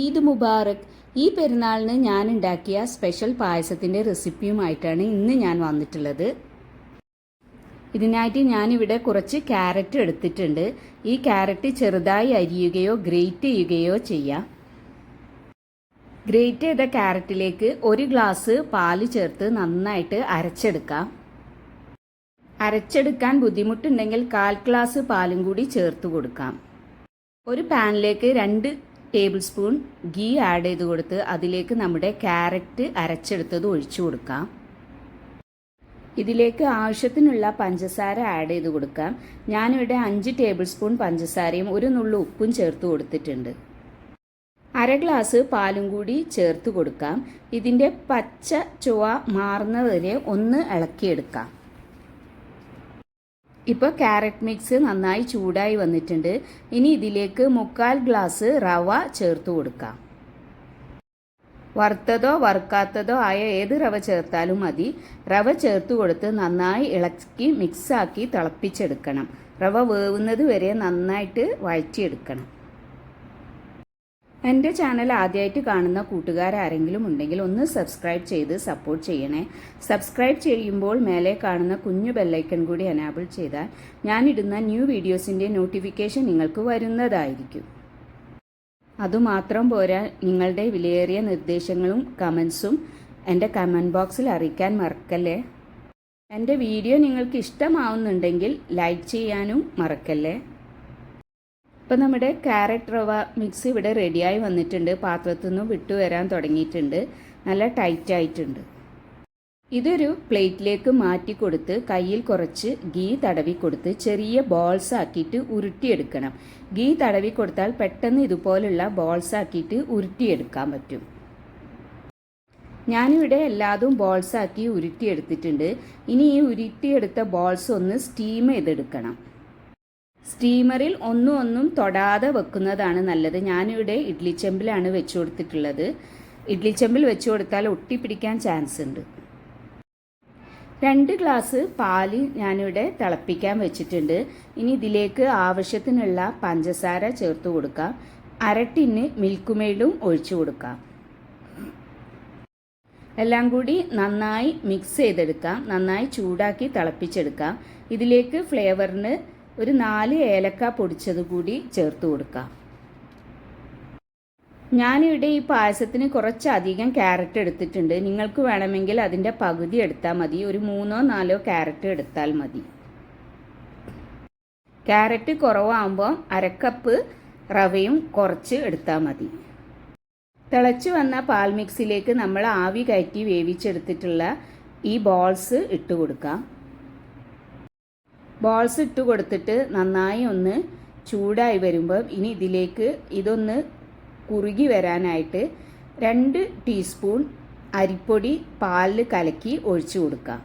ഈദ് മുബാറക് ഈ പെരുന്നാളിന് ഞാൻ ഉണ്ടാക്കിയ സ്പെഷ്യൽ പായസത്തിൻ്റെ റെസിപ്പിയുമായിട്ടാണ് ഇന്ന് ഞാൻ വന്നിട്ടുള്ളത് ഇതിനായിട്ട് ഞാനിവിടെ കുറച്ച് ക്യാരറ്റ് എടുത്തിട്ടുണ്ട് ഈ ക്യാരറ്റ് ചെറുതായി അരിയുകയോ ഗ്രേറ്റ് ചെയ്യുകയോ ചെയ്യാം ഗ്രേറ്റ് ചെയ്ത ക്യാരറ്റിലേക്ക് ഒരു ഗ്ലാസ് പാല് ചേർത്ത് നന്നായിട്ട് അരച്ചെടുക്കാം അരച്ചെടുക്കാൻ ബുദ്ധിമുട്ടുണ്ടെങ്കിൽ കാൽ ഗ്ലാസ് പാലും കൂടി ചേർത്ത് കൊടുക്കാം ഒരു പാനിലേക്ക് രണ്ട് ടേബിൾ സ്പൂൺ ഗീ ആഡ് ചെയ്ത് കൊടുത്ത് അതിലേക്ക് നമ്മുടെ ക്യാരറ്റ് അരച്ചെടുത്തത് ഒഴിച്ചു കൊടുക്കാം ഇതിലേക്ക് ആവശ്യത്തിനുള്ള പഞ്ചസാര ആഡ് ചെയ്ത് കൊടുക്കാം ഞാനിവിടെ അഞ്ച് ടേബിൾ സ്പൂൺ പഞ്ചസാരയും ഒരു നുള്ളു ഉപ്പും ചേർത്ത് കൊടുത്തിട്ടുണ്ട് അര ഗ്ലാസ് പാലും കൂടി ചേർത്ത് കൊടുക്കാം ഇതിൻ്റെ പച്ച ചുവ മാറുന്നതിനെ ഒന്ന് ഇളക്കിയെടുക്കാം ഇപ്പോൾ ക്യാരറ്റ് മിക്സ് നന്നായി ചൂടായി വന്നിട്ടുണ്ട് ഇനി ഇതിലേക്ക് മുക്കാൽ ഗ്ലാസ് റവ ചേർത്ത് കൊടുക്കാം വറുത്തതോ വറുക്കാത്തതോ ആയ ഏത് റവ ചേർത്താലും മതി റവ ചേർത്ത് കൊടുത്ത് നന്നായി ഇളക്കി മിക്സാക്കി തിളപ്പിച്ചെടുക്കണം റവ വേവുന്നത് വരെ നന്നായിട്ട് വഴറ്റിയെടുക്കണം എൻ്റെ ചാനൽ ആദ്യമായിട്ട് കാണുന്ന കൂട്ടുകാരാരെങ്കിലും ഉണ്ടെങ്കിൽ ഒന്ന് സബ്സ്ക്രൈബ് ചെയ്ത് സപ്പോർട്ട് ചെയ്യണേ സബ്സ്ക്രൈബ് ചെയ്യുമ്പോൾ മേലെ കാണുന്ന കുഞ്ഞു ബെല്ലൈക്കൺ കൂടി അനാബിൾ ചെയ്താൽ ഞാനിടുന്ന ന്യൂ വീഡിയോസിൻ്റെ നോട്ടിഫിക്കേഷൻ നിങ്ങൾക്ക് വരുന്നതായിരിക്കും അതുമാത്രം പോരാ നിങ്ങളുടെ വിലയേറിയ നിർദ്ദേശങ്ങളും കമൻസും എൻ്റെ കമൻറ്റ് ബോക്സിൽ അറിയിക്കാൻ മറക്കല്ലേ എൻ്റെ വീഡിയോ നിങ്ങൾക്ക് ഇഷ്ടമാവുന്നുണ്ടെങ്കിൽ ലൈക്ക് ചെയ്യാനും മറക്കല്ലേ ഇപ്പം നമ്മുടെ ക്യാരറ്റ് റവ മിക്സ് ഇവിടെ റെഡിയായി വന്നിട്ടുണ്ട് പാത്രത്തിൽ നിന്നും വിട്ടു വരാൻ തുടങ്ങിയിട്ടുണ്ട് നല്ല ടൈറ്റ് ആയിട്ടുണ്ട് ഇതൊരു പ്ലേറ്റിലേക്ക് മാറ്റി കൊടുത്ത് കയ്യിൽ കുറച്ച് ഗീ തടവി കൊടുത്ത് ചെറിയ ബോൾസ് ആക്കിയിട്ട് ഉരുട്ടിയെടുക്കണം ഗീ തടവി കൊടുത്താൽ പെട്ടെന്ന് ഇതുപോലുള്ള ബോൾസ് ആക്കിയിട്ട് ഉരുട്ടിയെടുക്കാൻ പറ്റും ഞാനിവിടെ എല്ലാതും ആക്കി ഉരുട്ടിയെടുത്തിട്ടുണ്ട് ഇനി ഈ ഉരുട്ടിയെടുത്ത ബോൾസ് ഒന്ന് സ്റ്റീം ചെയ്തെടുക്കണം സ്റ്റീമറിൽ ഒന്നും ഒന്നും തൊടാതെ വെക്കുന്നതാണ് നല്ലത് ഞാനിവിടെ ഇഡ്ലി ചെമ്പിലാണ് വെച്ചു കൊടുത്തിട്ടുള്ളത് ഇഡ്ലി ചെമ്പിൽ വെച്ചു കൊടുത്താൽ ഒട്ടിപ്പിടിക്കാൻ ചാൻസ് ഉണ്ട് രണ്ട് ഗ്ലാസ് പാല് ഞാനിവിടെ തിളപ്പിക്കാൻ വെച്ചിട്ടുണ്ട് ഇനി ഇതിലേക്ക് ആവശ്യത്തിനുള്ള പഞ്ചസാര ചേർത്ത് കൊടുക്കാം അര മിൽക്കുമേടും മിൽക്ക് മെയ്ഡും ഒഴിച്ചു കൊടുക്കാം എല്ലാം കൂടി നന്നായി മിക്സ് ചെയ്തെടുക്കാം നന്നായി ചൂടാക്കി തിളപ്പിച്ചെടുക്കാം ഇതിലേക്ക് ഫ്ലേവറിന് ഒരു നാല് ഏലക്ക പൊടിച്ചത് കൂടി ചേർത്ത് കൊടുക്കാം ഞാനിവിടെ ഈ പായസത്തിന് കുറച്ചധികം ക്യാരറ്റ് എടുത്തിട്ടുണ്ട് നിങ്ങൾക്ക് വേണമെങ്കിൽ അതിൻ്റെ പകുതി എടുത്താൽ മതി ഒരു മൂന്നോ നാലോ ക്യാരറ്റ് എടുത്താൽ മതി ക്യാരറ്റ് കുറവാകുമ്പോൾ അരക്കപ്പ് റവയും കുറച്ച് എടുത്താൽ മതി തിളച്ചു വന്ന പാൽ മിക്സിലേക്ക് നമ്മൾ ആവി കയറ്റി വേവിച്ചെടുത്തിട്ടുള്ള ഈ ബോൾസ് ഇട്ട് കൊടുക്കാം ബോൾസ് ഇട്ട് കൊടുത്തിട്ട് നന്നായി ഒന്ന് ചൂടായി വരുമ്പം ഇനി ഇതിലേക്ക് ഇതൊന്ന് കുറുകി വരാനായിട്ട് രണ്ട് ടീസ്പൂൺ അരിപ്പൊടി പാലിൽ കലക്കി ഒഴിച്ചു കൊടുക്കാം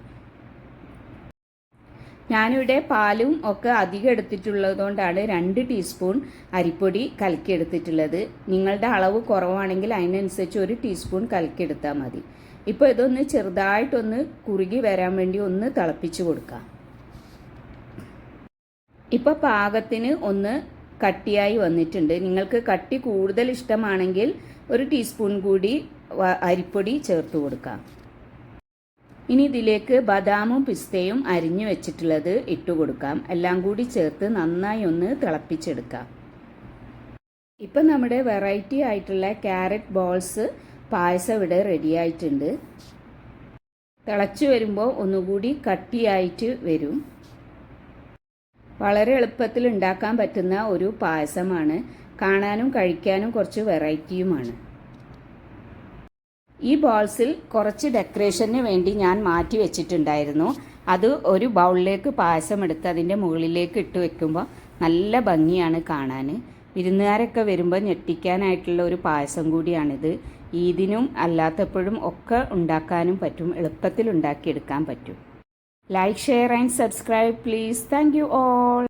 ഞാനിവിടെ പാലും ഒക്കെ അധികം എടുത്തിട്ടുള്ളതുകൊണ്ടാണ് രണ്ട് ടീസ്പൂൺ അരിപ്പൊടി കലക്കിയെടുത്തിട്ടുള്ളത് നിങ്ങളുടെ അളവ് കുറവാണെങ്കിൽ അതിനനുസരിച്ച് ഒരു ടീസ്പൂൺ കലക്കിയെടുത്താൽ മതി ഇപ്പോൾ ഇതൊന്ന് ചെറുതായിട്ടൊന്ന് കുറുകി വരാൻ വേണ്ടി ഒന്ന് തിളപ്പിച്ച് കൊടുക്കാം ഇപ്പോൾ പാകത്തിന് ഒന്ന് കട്ടിയായി വന്നിട്ടുണ്ട് നിങ്ങൾക്ക് കട്ടി കൂടുതൽ ഇഷ്ടമാണെങ്കിൽ ഒരു ടീസ്പൂൺ കൂടി അരിപ്പൊടി ചേർത്ത് കൊടുക്കാം ഇനി ഇതിലേക്ക് ബദാമും പിസ്തയും അരിഞ്ഞു വെച്ചിട്ടുള്ളത് ഇട്ടു കൊടുക്കാം എല്ലാം കൂടി ചേർത്ത് നന്നായി ഒന്ന് തിളപ്പിച്ചെടുക്കാം ഇപ്പം നമ്മുടെ വെറൈറ്റി ആയിട്ടുള്ള ക്യാരറ്റ് ബോൾസ് പായസം ഇവിടെ റെഡിയായിട്ടുണ്ട് തിളച്ചു വരുമ്പോൾ ഒന്നുകൂടി കട്ടിയായിട്ട് വരും വളരെ എളുപ്പത്തിൽ ഉണ്ടാക്കാൻ പറ്റുന്ന ഒരു പായസമാണ് കാണാനും കഴിക്കാനും കുറച്ച് വെറൈറ്റിയുമാണ് ഈ ബോൾസിൽ കുറച്ച് ഡെക്കറേഷന് വേണ്ടി ഞാൻ മാറ്റി വെച്ചിട്ടുണ്ടായിരുന്നു അത് ഒരു ബൗളിലേക്ക് പായസം എടുത്ത് അതിൻ്റെ മുകളിലേക്ക് ഇട്ട് വെക്കുമ്പോൾ നല്ല ഭംഗിയാണ് കാണാൻ വിരുന്നുകാരൊക്കെ വരുമ്പോൾ ഞെട്ടിക്കാനായിട്ടുള്ള ഒരു പായസം കൂടിയാണിത് ഈദിനും അല്ലാത്തപ്പോഴും ഒക്കെ ഉണ്ടാക്കാനും പറ്റും എളുപ്പത്തിൽ ഉണ്ടാക്കിയെടുക്കാൻ പറ്റും Like, share and subscribe, please. Thank you all.